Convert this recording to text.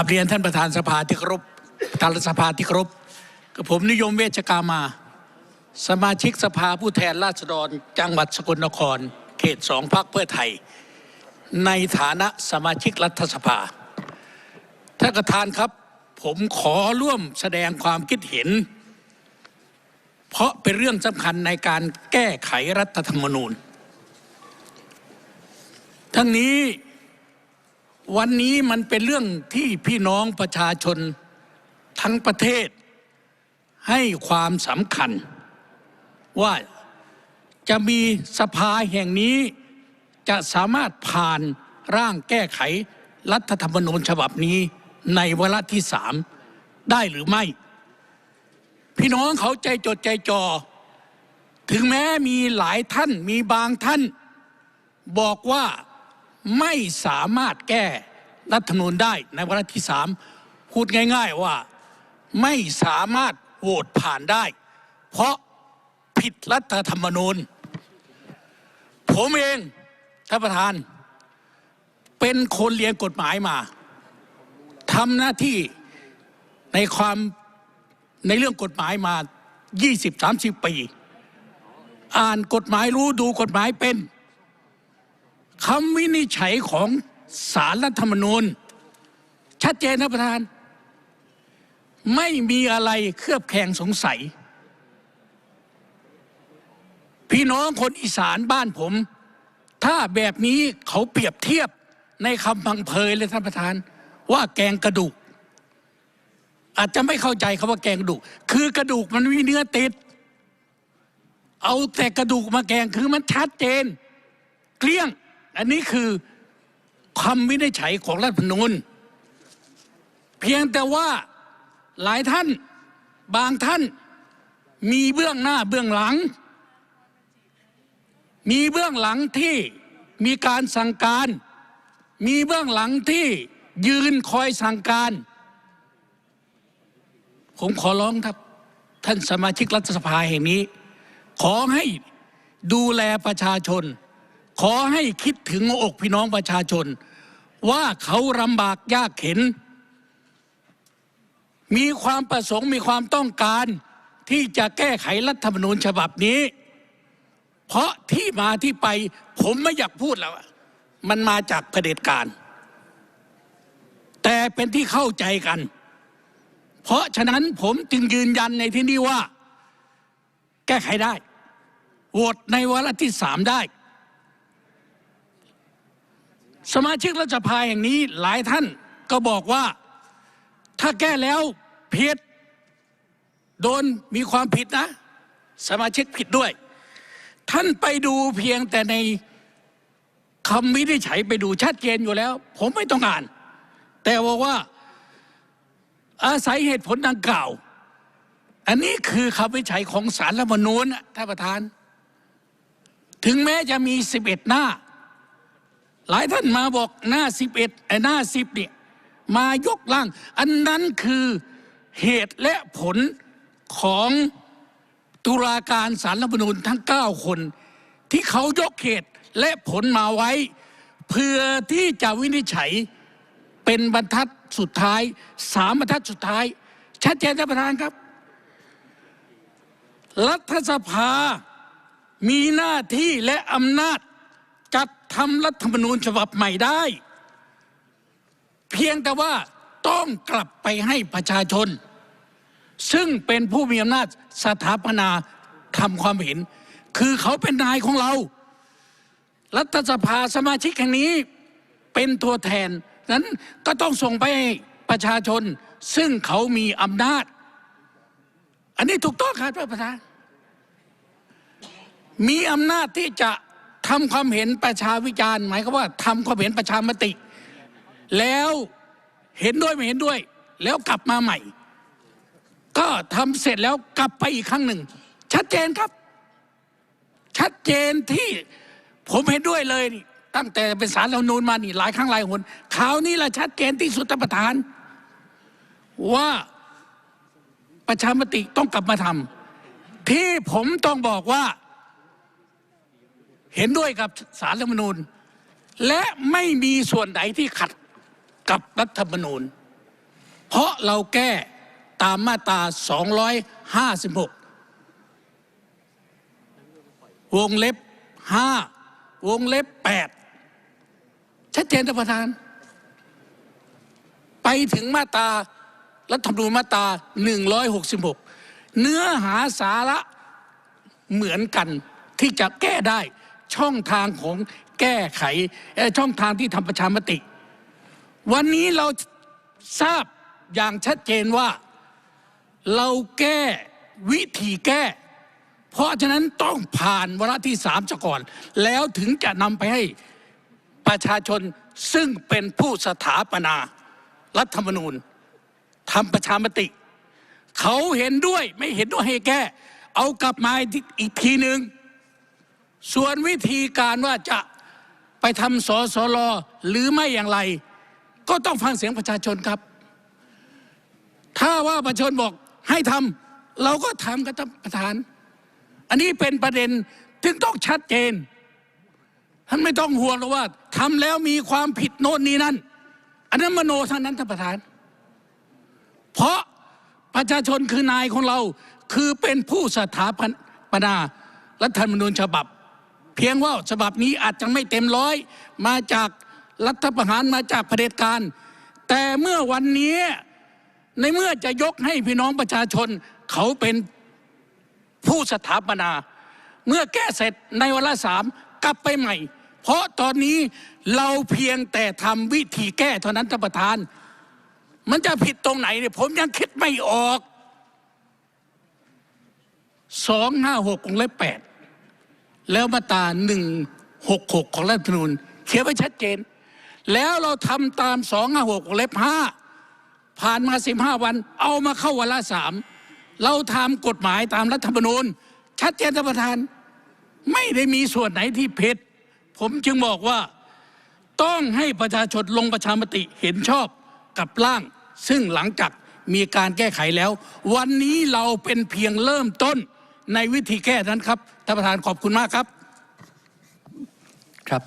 กับเรียนท่านประธานสภาที่เคารพประธานรัฐสภาที่เคารพกับผมนิยมเวชกามา สมาชิกสภาผู้แทนราษฎรจังหวัดสกลนคร เขตสองพักเพื่อไทย ในฐานะสมาชิกรัฐสภาท่านประธานครับผมขอร่วมแสดงความคิดเห็น เพราะเป็นเรื่องสำคัญในการแก้ไขรัฐธรรมนูญ ทั้งนี้ วันนี้มันเป็นเรื่องที่พี่น้องประชาชนทั้งประเทศ ให้ความสำคัญ ว่าจะมีสภาแห่งนี้จะสามารถผ่านร่างแก้ไขรัฐธรรมนูญฉบับนี้ในวาระที่สามได้หรือไม่ พี่น้องเขาใจจดใจจ่อถึงแม้มีหลายท่านมีบางท่าน บอกว่า ไม่สามารถแก้รัฐธรรมนูญได้ในวาระที่สามพูดง่าย ๆว่าไม่สามารถโหวตผ่านได้ เพราะผิดรัฐธรรมนูญ ผมเองท่านประธาน เป็นคนเรียนกฎหมายมาทำหน้าที่ในความในเรื่องกฎหมายมา 20-30 ปี อ่านกฎหมายรู้ดูกฎหมายเป็น คำวินิจฉัยของสารรัฐธรรมนูญ ชัดเจนนะประธาน ไม่มีอะไรเคลือบแคลงสงสัย พี่น้องคนอีสานบ้านผม ถ้าแบบนี้เขาเปรียบเทียบในคำพังเพยเลยท่านประธาน ว่าแกงกระดูก อาจจะไม่เข้าใจคำว่าแกงกระดูก คือกระดูกมันมีเนื้อติด เอาแต่กระดูกมาแกงคือมันชัดเจน เกลี้ยง อันนี้คือคำวินิจฉัยของรัฐธรรมนูญ เพียงแต่ว่าหลายท่านบางท่านมีเบื้องหน้าเบื้องหลัง มีเบื้องหลังที่มีการสั่งการ มีเบื้องหลังที่ยืนคอยสั่งการ ผมขอร้องครับ ท่านสมาชิกรัฐสภาแห่งนี้ ขอให้ดูแลประชาชน ขอให้คิดถึงอกพี่น้องประชาชน ว่าเขาลำบากยากเข็น มีความประสงค์มีความต้องการที่จะแก้ไขรัฐธรรมนูญฉบับนี้ เพราะที่มาที่ไปผมไม่อยากพูดแล้ว มันมาจากเผด็จการ แต่เป็นที่เข้าใจกัน เพราะฉะนั้นผมจึงยืนยันในที่นี้ว่า แก้ไขได้โหวตในวาระที่สามได้ สมาชิกรัฐสภาแห่งนี้หลายท่านก็บอกว่าถ้าแก้แล้วผิดโดนมีความผิดนะ สมาชิกผิดด้วย ท่านไปดูเพียงแต่ในคำวินิจฉัยไปดูชัดเจนอยู่แล้ว ผมไม่ต้องอ่าน แต่บอกว่าอาศัยเหตุผลดังกล่าว อันนี้คือคำวินิจฉัยของสารรัฐมนูญนะท่านประธาน ถึงแม้จะมีสิบเอ็ดหน้า หลายท่านมาบอกหน้าสิบเอ็ดไอ้หน้าสิบเนี่ยมายกล่าง อันนั้นคือเหตุและผลของตุลาการสารรัฐมนูญทั้ง 9 คน ที่เขายกเหตุและผลมาไว้ เพื่อที่จะวินิจฉัยเป็นบรรทัดสุดท้ายสามบรรทัดสุดท้าย ชัดเจนท่านประธานครับ รัฐสภามีหน้าที่และอำนาจจัดำรัฐธรรมนูญฉบับใหม่ได้ เพียงแต่ว่าต้องกลับไปให้ประชาชน ซึ่งเป็นผู้มีอำนาจสถาปนาทำความเห็น คือเขาเป็นนายของเรา รัฐสภาสมาชิกแห่งนี้เป็นตัวแทนนั้นก็ต้องส่งไปประชาชน ซึ่งเขามีอำนาจ อันนี้ถูกต้องครับท่านประธานมีอำนาจที่จะ ทำความเห็นประชาวิจารณ์หมายความว่าทำความเห็นประชามติ แล้วเห็นด้วยไม่เห็นด้วย แล้วกลับมาใหม่ ก็ทำเสร็จแล้วกลับไปอีกครั้งหนึ่ง ชัดเจนครับ ชัดเจนที่ผมเห็นด้วยเลยนี่ตั้งแต่เป็นสารรัฐธรรมนูญมานี่หลายครั้งหลายหนคราวนี้แหละชัดเจนที่สุดท่านประธาน ว่าประชามติต้องกลับมาทำที่ผมต้องบอกว่า เห็นด้วยกับสารรัฐมนูญ และไม่มีส่วนไหนที่ขัดกับรัฐธรรมนูญ เพราะเราแก้ตามมาตรา 256 วงเล็บ 5 วงเล็บ 8 ชัดเจนท่านประธาน ไปถึงมาตรารัฐธรรมนูญมาตรา 166 เนื้อหาสาระเหมือนกันที่จะแก้ได้ ช่องทางของแก้ไขช่องทางที่ทำประชามติ วันนี้เราทราบอย่างชัดเจนว่าเราแก้วิธีแก้ เพราะฉะนั้นต้องผ่านวาระที่สามซะก่อน แล้วถึงจะนำไปให้ประชาชนซึ่งเป็นผู้สถาปนารัฐธรรมนูญทำประชามติ เขาเห็นด้วยไม่เห็นด้วยให้แก้ เอากลับมาอีกทีหนึ่ง ส่วนวิธีการว่าจะไปทำสสลหรือไม่อย่างไร ก็ต้องฟังเสียงประชาชนครับ ถ้าว่าประชาชนบอกให้ทำเราก็ทำกับท่านประธาน อันนี้เป็นประเด็นถึงต้องชัดเจนท่านไม่ต้องห่วงหรอกว่าทำแล้วมีความผิดโน่นนี้นั่น อันนั้นมโนท่านนั้นท่านประธาน เพราะประชาชนคือนายของเราคือเป็นผู้สถาปนารัฐธรรมนูญฉบับ เพียงว่าฉบับนี้อาจจะไม่เต็มร้อย มาจากรัฐประหารมาจากเผด็จการ แต่เมื่อวันนี้ในเมื่อจะยกให้พี่น้องประชาชนเขาเป็นผู้สถาปนา เมื่อแก้เสร็จในวาระสามกลับไปใหม่ เพราะตอนนี้เราเพียงแต่ทำวิธีแก้เท่านั้นท่านประธาน มันจะผิดตรงไหนเนี่ยผมยังคิดไม่ออกสองห้าหกของเล็บแปด แล้วมาตราหนึ่งหกหกของรัฐธรรมนูญเขียนไว้ชัดเจน แล้วเราทำตามสองห้าหกเล็บห้าผ่านมาสิบห้าวัน เอามาเข้าวาระสามเราทำกฎหมายตามรัฐธรรมนูญ ชัดเจนท่านประธาน ไม่ได้มีส่วนไหนที่ผิดผมจึงบอกว่าต้องให้ประชาชนลงประชามติเห็นชอบกับร่าง ซึ่งหลังจากมีการแก้ไขแล้ว วันนี้เราเป็นเพียงเริ่มต้น ในวิธีแก้นั้นครับท่านประธานขอบคุณมากครับครับ